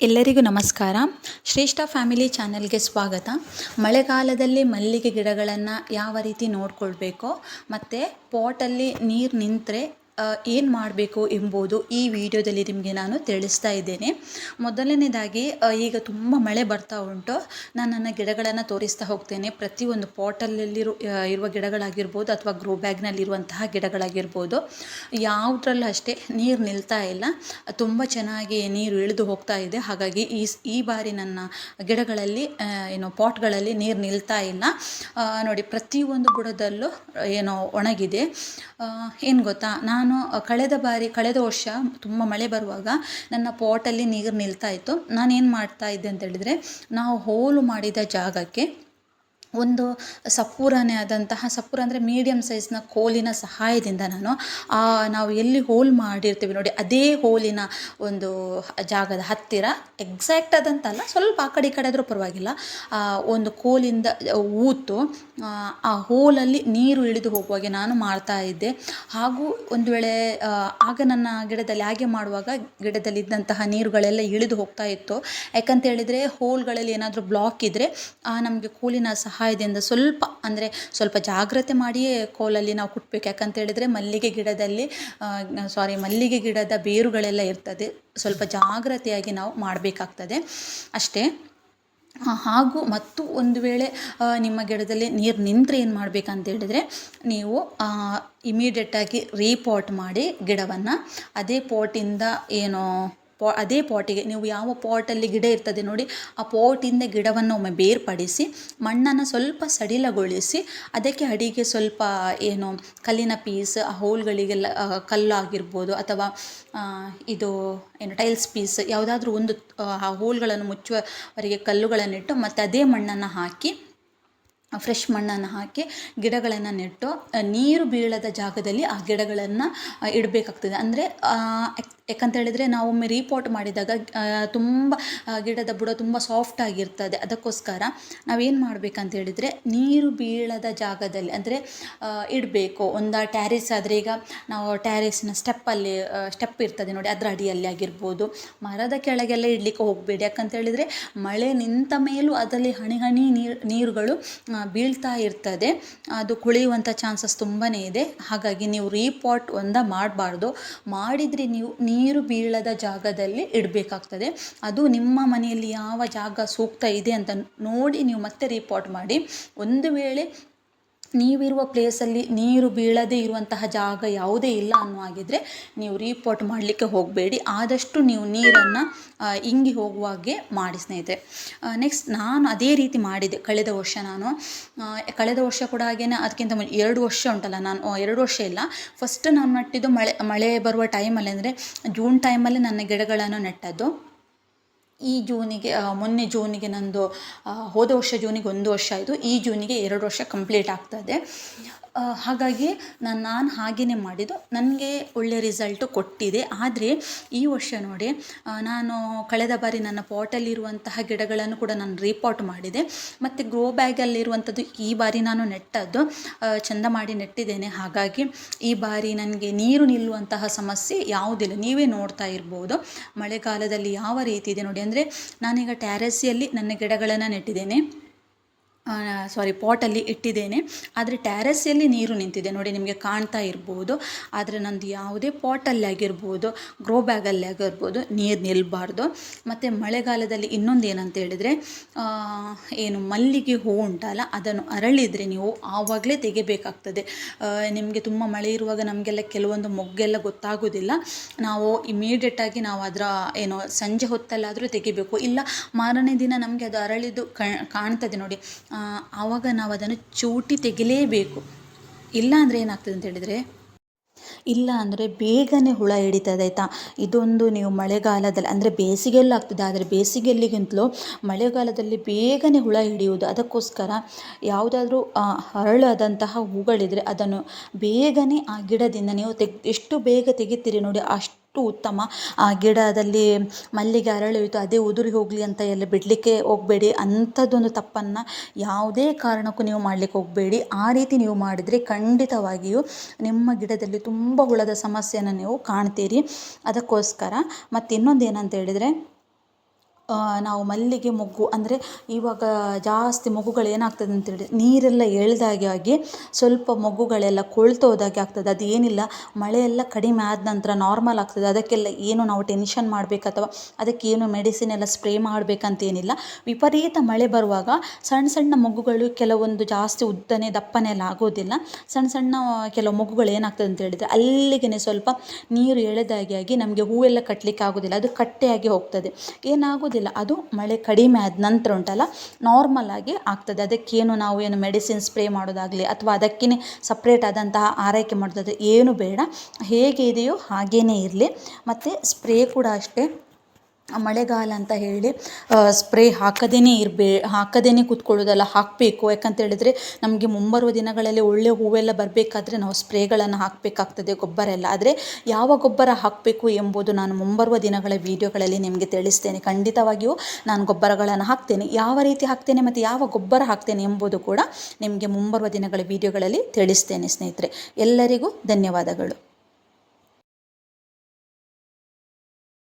ಎಲ್ಲರಿಗೂ ನಮಸ್ಕಾರ. ಶ್ರೇಷ್ಠ ಫ್ಯಾಮಿಲಿ ಚಾನೆಲ್ಗೆ ಸ್ವಾಗತ. ಮಳೆಗಾಲದಲ್ಲಿ ಮಲ್ಲಿಗೆ ಗಿಡಗಳನ್ನು ಯಾವ ರೀತಿ ನೋಡ್ಕೊಳ್ಬೇಕು ಮತ್ತು ಪಾಟಲ್ಲಿ ನೀರು ನಿಂತರೆ ಏನು ಮಾಡಬೇಕು ಎಂಬುದು ಈ ವಿಡಿಯೋದಲ್ಲಿ ನಿಮಗೆ ನಾನು ತಿಳಿಸ್ತಾ ಇದ್ದೇನೆ. ಮೊದಲನೇದಾಗಿ ಈಗ ತುಂಬ ಮಳೆ ಬರ್ತಾ ಉಂಟು. ನಾನು ನನ್ನ ಗಿಡಗಳನ್ನು ತೋರಿಸ್ತಾ ಹೋಗ್ತೇನೆ. ಪ್ರತಿಯೊಂದು ಪಾಟಲ್ಲಿರೋ ಇರುವ ಗಿಡಗಳಾಗಿರ್ಬೋದು ಅಥವಾ ಗ್ರೋ ಬ್ಯಾಗ್ನಲ್ಲಿರುವಂತಹ ಗಿಡಗಳಾಗಿರ್ಬೋದು. ಯಾವುದ್ರಲ್ಲೂ ಅಷ್ಟೇ ನೀರು ನಿಲ್ತಾ ಇಲ್ಲ. ತುಂಬ ಚೆನ್ನಾಗಿ ನೀರು ಇಳಿದು ಹೋಗ್ತಾ ಇದೆ. ಹಾಗಾಗಿ ಈ ಈ ಬಾರಿ ನನ್ನ ಗಿಡಗಳಲ್ಲಿ ಏನೋ ಪಾಟ್ಗಳಲ್ಲಿ ನೀರು ನಿಲ್ತಾ ಇಲ್ಲ. ನೋಡಿ ಪ್ರತಿಯೊಂದು ಬುಡದಲ್ಲೂ ಏನೋ ಒಣಗಿದೆ. ಏನು ಗೊತ್ತಾ? ನಾನು ಕಳೆದ ಬಾರಿ, ಕಳೆದ ವರ್ಷ ತುಂಬ ಮಳೆ ಬರುವಾಗ ನನ್ನ ಪಾಟಲ್ಲಿ ನೀರು ನಿಲ್ತಾ ಇತ್ತು. ನಾನೇನು ಮಾಡ್ತಾ ಇದ್ದೆ ಅಂತ ಹೇಳಿದರೆ, ನಾವು ಹೋಲು ಮಾಡಿದ ಜಾಗಕ್ಕೆ ಒಂದು ಸಪೂರನೇ ಆದಂತಹ ಸಪೂರ ಅಂದರೆ ಮೀಡಿಯಮ್ ಸೈಜ್ನ ಕೋಲಿನ ಸಹಾಯದಿಂದ ನಾನು ನಾವು ಎಲ್ಲಿ ಹೋಲ್ ಮಾಡಿರ್ತೀವಿ ನೋಡಿ ಅದೇ ಹೋಲಿನ ಒಂದು ಜಾಗದ ಹತ್ತಿರ ಎಕ್ಸಾಕ್ಟ್ ಆದಂತಲ್ಲ ಸ್ವಲ್ಪ ಆ ಕಡೆ ಈ ಕಡೆ ಆದರೂ ಪರವಾಗಿಲ್ಲ ಒಂದು ಕೋಲಿಂದ ಊತು ಆ, ಹೋಲಲ್ಲಿ ನೀರು ಇಳಿದು ಹೋಗುವಾಗೆ ನಾನು ಮಾಡ್ತಾ ಇದ್ದೆ. ಹಾಗೂ ಒಂದು ವೇಳೆ ಆಗ ನನ್ನ ಗಿಡದಲ್ಲಿ ಹಾಗೆ ಮಾಡುವಾಗ ಗಿಡದಲ್ಲಿ ಇದ್ದಂತಹ ನೀರುಗಳೆಲ್ಲ ಇಳಿದು ಹೋಗ್ತಾ ಇತ್ತು. ಯಾಕಂತ ಹೇಳಿದರೆ ಹೋಲ್ಗಳಲ್ಲಿ ಏನಾದರೂ ಬ್ಲಾಕ್ ಇದ್ದರೆ ನಮಗೆ ಕೋಲಿನ ಸಹಾಯದಿಂದ ಸ್ವಲ್ಪ, ಅಂದರೆ ಸ್ವಲ್ಪ ಜಾಗ್ರತೆ ಮಾಡಿಯೇ ಕೋಲಲ್ಲಿ ನಾವು ಕುಟ್ಬೇಕು. ಯಾಕಂತ ಹೇಳಿದರೆ ಮಲ್ಲಿಗೆ ಗಿಡದಲ್ಲಿ ಸಾರಿ ಮಲ್ಲಿಗೆ ಗಿಡದ ಬೇರುಗಳೆಲ್ಲ ಇರ್ತದೆ. ಸ್ವಲ್ಪ ಜಾಗ್ರತೆಯಾಗಿ ನಾವು ಮಾಡಬೇಕಾಗ್ತದೆ. ಅಷ್ಟೇ ಹಾಗೂ ಮತ್ತು ಒಂದು ವೇಳೆ ನಿಮ್ಮ ಗಿಡದಲ್ಲಿ ನೀರು ನಿಂತರೆ ಏನು ಮಾಡಬೇಕಂತ ಹೇಳಿದರೆ, ನೀವು ಇಮಿಡಿಯೇಟಾಗಿ ರೀಪಾಟ್ ಮಾಡಿ ಗಿಡವನ್ನು. ಅದೇ ಪಾಟಿಂದ ಏನು ಪಾ, ಅದೇ ಪಾಟಿಗೆ, ನೀವು ಯಾವ ಪಾಟಲ್ಲಿ ಗಿಡ ಇರ್ತದೆ ನೋಡಿ, ಆ ಪಾಟಿಂದ ಗಿಡವನ್ನು ಒಮ್ಮೆ ಬೇರ್ಪಡಿಸಿ, ಮಣ್ಣನ್ನು ಸ್ವಲ್ಪ ಸಡಿಲಗೊಳಿಸಿ, ಅದಕ್ಕೆ ಅಡಿಗೆ ಸ್ವಲ್ಪ, ಏನು, ಕಲ್ಲಿನ ಪೀಸ್, ಆ ಹೋಲ್ಗಳಿಗೆಲ್ಲ ಕಲ್ಲಾಗಿರ್ಬೋದು ಅಥವಾ ಇದು, ಏನು, ಟೈಲ್ಸ್ ಪೀಸ್, ಯಾವುದಾದ್ರೂ ಒಂದು ಆ ಹೋಲ್ಗಳನ್ನು ಮುಚ್ಚುವವರೆಗೆ ಕಲ್ಲುಗಳನ್ನಿಟ್ಟು ಮತ್ತು ಅದೇ ಮಣ್ಣನ್ನು ಹಾಕಿ ಫ್ರೆಶ್ ಮಣ್ಣನ್ನು ಹಾಕಿ ಗಿಡಗಳನ್ನು ನೆಟ್ಟು ನೀರು ಬೀಳದ ಜಾಗದಲ್ಲಿ ಆ ಗಿಡಗಳನ್ನು ಇಡಬೇಕಾಗ್ತದೆ. ಅಂದರೆ ಯಾಕಂತ ಹೇಳಿದರೆ ನಾವು ರೀಪಾಟ್ ಮಾಡಿದಾಗ ತುಂಬ ಗಿಡದ ಬುಡ ತುಂಬ ಸಾಫ್ಟ್ ಆಗಿರ್ತದೆ. ಅದಕ್ಕೋಸ್ಕರ ನಾವೇನು ಮಾಡಬೇಕಂತ ಹೇಳಿದರೆ ನೀರು ಬೀಳದ ಜಾಗದಲ್ಲಿ, ಅಂದರೆ ಇಡಬೇಕು. ಒಂದು ಟ್ಯಾರಿಸ್ ಆದರೆ ಈಗ ನಾವು ಟ್ಯಾರಿಸ್ನ ಸ್ಟೆಪ್ಪಲ್ಲಿ ಸ್ಟೆಪ್ ಇರ್ತದೆ ನೋಡಿ, ಅದರ ಅಡಿಯಲ್ಲಿ ಆಗಿರ್ಬೋದು. ಮರದ ಕೆಳಗೆಲ್ಲ ಇಡಲಿಕ್ಕೆ ಹೋಗಬೇಡಿ. ಯಾಕಂತ ಹೇಳಿದರೆ ಮಳೆ ನಿಂತ ಮೇಲೂ ಅದರಲ್ಲಿ ಹನಿ ಹನಿ ನೀರು, ನೀರುಗಳು ಬೀಳ್ತಾ ಇರ್ತದೆ. ಅದು ಕುಳಿಯುವಂಥ ಚಾನ್ಸಸ್ ತುಂಬಾ ಇದೆ. ಹಾಗಾಗಿ ನೀವು ರೀಪಾಟ್ ಒಂದ ಮಾಡಬಾರ್ದು. ಮಾಡಿದರೆ ನೀವು ನೀರು ಬೀಳದ ಜಾಗದಲ್ಲಿ ಇಡಬೇಕಾಗ್ತದೆ. ಅದು ನಿಮ್ಮ ಮನೆಯಲ್ಲಿ ಯಾವ ಜಾಗ ಸೂಕ್ತ ಇದೆ ಅಂತ ನೋಡಿ ನೀವು ಮತ್ತೆ ರೀಪಾಟ್ ಮಾಡಿ. ಒಂದು ವೇಳೆ ನೀವಿರುವ ಪ್ಲೇಸಲ್ಲಿ ನೀರು ಬೀಳದೇ ಇರುವಂತಹ ಜಾಗ ಯಾವುದೇ ಇಲ್ಲ ಅನ್ನೋ ಹಾಗಿದ್ರೆ ನೀವು ರೀಪೋರ್ಟ್ ಮಾಡಲಿಕ್ಕೆ ಹೋಗಬೇಡಿ. ಆದಷ್ಟು ನೀವು ನೀರನ್ನು ಇಂಗಿ ಹೋಗುವಾಗೆ ಮಾಡಿ ಸ್ನೇಹಿತರೆ. ನೆಕ್ಸ್ಟ್ ನಾನು ಅದೇ ರೀತಿ ಮಾಡಿದೆ ಕಳೆದ ವರ್ಷ ನಾನು. ಕಳೆದ ವರ್ಷ ಕೂಡ ಹಾಗೇನೆ, ಅದಕ್ಕಿಂತ ಎರಡು ವರ್ಷ ಉಂಟಲ್ಲ ನಾನು ಎರಡು ವರ್ಷ ಇಲ್ಲ. ಫಸ್ಟ್ ನಾನು ನಟ್ಟಿದ್ದು ಮಳೆ ಮಳೆ ಬರುವ ಟೈಮಲ್ಲಿ ಅಂದರೆ ಜೂನ್ ಟೈಮಲ್ಲಿ ನನ್ನ ಗಿಡಗಳನ್ನು ನೆಟ್ಟದ್ದು. ಈ ಜೂನಿಗೆ ಮೊನ್ನೆ ಜೂನಿಗೆ ನಂದು ಹೋದ ವರ್ಷ ಜೂನಿಗೆ ಒಂದು ವರ್ಷ ಆಯಿತು. ಈ ಜೂನಿಗೆ ಎರಡು ವರ್ಷ ಕಂಪ್ಲೀಟ್ ಆಗ್ತದೆ ಹಾಗಾಗಿ ನಾನು ನಾನು ಹಾಗೆಯೇ ಮಾಡಿದ್ದು. ನನಗೆ ಒಳ್ಳೆ ರಿಸಲ್ಟು ಕೊಟ್ಟಿದೆ. ಆದರೆ ಈ ವರ್ಷ ನೋಡಿ ನಾನು ಕಳೆದ ಬಾರಿ ನನ್ನ ಪಾಟಲ್ಲಿರುವಂತಹ ಗಿಡಗಳನ್ನು ಕೂಡ ನಾನು ರೀಪಾಟ್ ಮಾಡಿದೆ. ಮತ್ತು ಗ್ರೋ ಬ್ಯಾಗಲ್ಲಿರುವಂಥದ್ದು ಈ ಬಾರಿ ನಾನು ನೆಟ್ಟದ್ದು ಚಂದ ಮಾಡಿ ನೆಟ್ಟಿದ್ದೇನೆ. ಹಾಗಾಗಿ ಈ ಬಾರಿ ನನಗೆ ನೀರು ನಿಲ್ಲುವಂತಹ ಸಮಸ್ಯೆ ಯಾವುದಿಲ್ಲ. ನೀವೇ ನೋಡ್ತಾ ಇರ್ಬೋದು. ಮಳೆಗಾಲದಲ್ಲಿ ಯಾವ ರೀತಿ ಇದೆ ನೋಡಿ, ಅಂದರೆ ನಾನೀಗ ಟ್ಯಾರಸಿಯಲ್ಲಿ ನನ್ನ ಗಿಡಗಳನ್ನು ನೆಟ್ಟಿದ್ದೇನೆ. ಸಾರಿ ಪಾಟಲ್ಲಿ ಇಟ್ಟಿದ್ದೇನೆ. ಆದರೆ ಟ್ಯಾರಸ್ಸಲ್ಲಿ ನೀರು ನಿಂತಿದೆ. ನೋಡಿ, ನಿಮಗೆ ಕಾಣ್ತಾ ಇರ್ಬೋದು. ಆದರೆ ನಂದು ಯಾವುದೇ ಪಾಟಲ್ಲಿ ಆಗಿರ್ಬೋದು ಗ್ರೋ ಬ್ಯಾಗಲ್ಲಿ ಆಗಿರ್ಬೋದು, ನೀರು ನಿಲ್ಲಬಾರ್ದು ಮತ್ತು ಮಳೆಗಾಲದಲ್ಲಿ ಇನ್ನೊಂದು ಏನಂತ ಹೇಳಿದರೆ ಏನು ಮಲ್ಲಿಗೆ ಹೂ ಉಂಟಲ್ಲ, ಅದನ್ನು ಅರಳಿದರೆ ನೀವು ಆವಾಗಲೇ ತೆಗಿಬೇಕಾಗ್ತದೆ. ನಿಮಗೆ ತುಂಬ ಮಳೆ ಇರುವಾಗ ನಮಗೆಲ್ಲ ಕೆಲವೊಂದು ಮೊಗ್ಗೆಲ್ಲ ಗೊತ್ತಾಗೋದಿಲ್ಲ. ನಾವು ಇಮಿಡಿಯೇಟಾಗಿ ನಾವು ಅದರ, ಏನು, ಸಂಜೆ ಹೊತ್ತಲ್ಲಾದರೂ ತೆಗಿಬೇಕು. ಇಲ್ಲ, ಮಾರನೇ ದಿನ ನಮಗೆ ಅದು ಅರಳಿದ್ದು ಕಾಣ್ತದೆ ನೋಡಿ. ಆವಾಗ ನಾವು ಅದನ್ನು ಚೂಟಿ ತೆಗಿಲೇಬೇಕು. ಇಲ್ಲ ಅಂದರೆ ಏನಾಗ್ತದೆ ಅಂತ ಹೇಳಿದರೆ, ಇಲ್ಲ ಅಂದರೆ ಬೇಗನೆ ಹುಳ ಹಿಡಿತದೆ ಆಯಿತಾ? ಇದೊಂದು ನೀವು ಮಳೆಗಾಲದಲ್ಲಿ, ಅಂದರೆ ಬೇಸಿಗೆಯಲ್ಲಿ ಆಗ್ತದೆ, ಆದರೆ ಬೇಸಿಗೆಯಲ್ಲಿಗಿಂತಲೂ ಮಳೆಗಾಲದಲ್ಲಿ ಬೇಗನೆ ಹುಳ ಹಿಡಿಯುವುದು, ಅದಕ್ಕೋಸ್ಕರ ಯಾವುದಾದ್ರೂ ಹರಳಾದಂತಹ ಹೂಗಳಿದ್ರೆ ಅದನ್ನು ಬೇಗನೆ ಆ ಗಿಡದಿಂದ ನೀವು ತೆಗ್, ಎಷ್ಟು ಬೇಗ ತೆಗಿತೀರಿ ನೋಡಿ, ಅಷ್ಟು ಉತ್ತಮ. ಆ ಗಿಡದಲ್ಲಿ ಮಲ್ಲಿಗೆ ಅರಳಿತು ಅದೇ ಉದುರಿ ಹೋಗಲಿ ಅಂತ ಎಲ್ಲ ಬಿಡಲಿಕ್ಕೆ ಹೋಗಬೇಡಿ. ಅಂಥದ್ದೊಂದು ತಪ್ಪನ್ನು ಯಾವುದೇ ಕಾರಣಕ್ಕೂ ನೀವು ಮಾಡಲಿಕ್ಕೆ ಹೋಗಬೇಡಿ. ಆ ರೀತಿ ನೀವು ಮಾಡಿದರೆ ಖಂಡಿತವಾಗಿಯೂ ನಿಮ್ಮ ಗಿಡದಲ್ಲಿ ತುಂಬ ಹುಳದ ಸಮಸ್ಯೆಯನ್ನು ನೀವು ಕಾಣ್ತೀರಿ. ಅದಕ್ಕೋಸ್ಕರ ಮತ್ತು ಇನ್ನೊಂದು ಏನಂತ ಹೇಳಿದರೆ ನಾವು ಮಲ್ಲಿಗೆ ಮೊಗ್ಗು ಅಂದರೆ ಇವಾಗ ಜಾಸ್ತಿ ಮೊಗ್ಗುಗಳು ಏನಾಗ್ತದೆ ಅಂತೇಳಿ ನೀರೆಲ್ಲ ಎಳ್ದಾಗೆ ಆಗಿ ಸ್ವಲ್ಪ ಮೊಗ್ಗುಗಳೆಲ್ಲ ಕೊಳ್ತೋದಾಗೆ ಆಗ್ತದೆ. ಅದು ಏನಿಲ್ಲ, ಮಳೆ ಕಡಿಮೆ ಆದ ನಂತರ ನಾರ್ಮಲ್ ಆಗ್ತದೆ. ಅದಕ್ಕೆಲ್ಲ ಏನು ನಾವು ಟೆನ್ಷನ್ ಮಾಡಬೇಕು ಅಥವಾ ಅದಕ್ಕೇನು ಮೆಡಿಸಿನ್ ಎಲ್ಲ ಸ್ಪ್ರೇ ಮಾಡಬೇಕಂತೇನಿಲ್ಲ ವಿಪರೀತ ಮಳೆ ಬರುವಾಗ ಸಣ್ಣ ಸಣ್ಣ ಮೊಗ್ಗುಗಳು ಕೆಲವೊಂದು ಜಾಸ್ತಿ ಉದ್ದನೆ ದಪ್ಪನೆ ಎಲ್ಲ ಆಗೋದಿಲ್ಲ. ಸಣ್ಣ ಸಣ್ಣ ಕೆಲವು ಮೊಗ್ಗುಗಳು ಏನಾಗ್ತದೆ ಅಂತ ಹೇಳಿದರೆ ಅಲ್ಲಿಗೆ ಸ್ವಲ್ಪ ನೀರು ಎಳೆದಾಗೆ ಆಗಿ ನಮಗೆ ಹೂವೆಲ್ಲ ಕಟ್ಟಲಿಕ್ಕೆ ಆಗೋದಿಲ್ಲ. ಅದು ಕಟ್ಟೆಯಾಗಿ ಹೋಗ್ತದೆ. ಏನಾಗೋದಿಲ್ಲ. ಅದು ಮಳೆ ಕಡಿಮೆ ಆದ ನಂತರ ಉಂಟಲ್ಲ ನಾರ್ಮಲ್ ಆಗಿ ಆಗ್ತದೆ. ಅದಕ್ಕೇನು ನಾವು ಏನು ಮೆಡಿಸಿನ್ ಸ್ಪ್ರೇ ಮಾಡೋದಾಗಲಿ ಅಥವಾ ಅದಕ್ಕೇ ಸಪ್ರೇಟ್ ಆದಂತಹ ಆರೈಕೆ ಮಾಡೋದಾದ್ರೆ ಏನು ಬೇಡ. ಹೇಗೆ ಇದೆಯೋ ಹಾಗೇ ಇರಲಿ. ಮತ್ತು ಸ್ಪ್ರೇ ಕೂಡ ಅಷ್ಟೇ. ಮಳೆಗಾಲ ಅಂತ ಹೇಳಿ ಸ್ಪ್ರೇ ಹಾಕದೇ ಇರಬೇ ಹಾಕದೇ ಕೂತ್ಕೊಳ್ಳೋದಲ್ಲ, ಹಾಕಬೇಕು. ಯಾಕಂತ ಹೇಳಿದರೆ, ನಮಗೆ ಮುಂಬರುವ ದಿನಗಳಲ್ಲಿ ಒಳ್ಳೆಯ ಹೂವೆಲ್ಲ ಬರಬೇಕಾದ್ರೆ ನಾವು ಸ್ಪ್ರೇಗಳನ್ನು ಹಾಕಬೇಕಾಗ್ತದೆ ಗೊಬ್ಬರ ಎಲ್ಲ. ಆದರೆ ಯಾವ ಗೊಬ್ಬರ ಹಾಕಬೇಕು ಎಂಬುದು ನಾನು ಮುಂಬರುವ ದಿನಗಳ ವೀಡಿಯೋಗಳಲ್ಲಿ ನಿಮಗೆ ತಿಳಿಸ್ತೇನೆ. ಖಂಡಿತವಾಗಿಯೂ ನಾನು ಗೊಬ್ಬರಗಳನ್ನು ಹಾಕ್ತೇನೆ. ಯಾವ ರೀತಿ ಹಾಕ್ತೇನೆ ಮತ್ತು ಯಾವ ಗೊಬ್ಬರ ಹಾಕ್ತೇನೆ ಎಂಬುದು ಕೂಡ ನಿಮಗೆ ಮುಂಬರುವ ದಿನಗಳ ವೀಡಿಯೋಗಳಲ್ಲಿ ತಿಳಿಸ್ತೇನೆ ಸ್ನೇಹಿತರೆ. ಎಲ್ಲರಿಗೂ ಧನ್ಯವಾದಗಳು.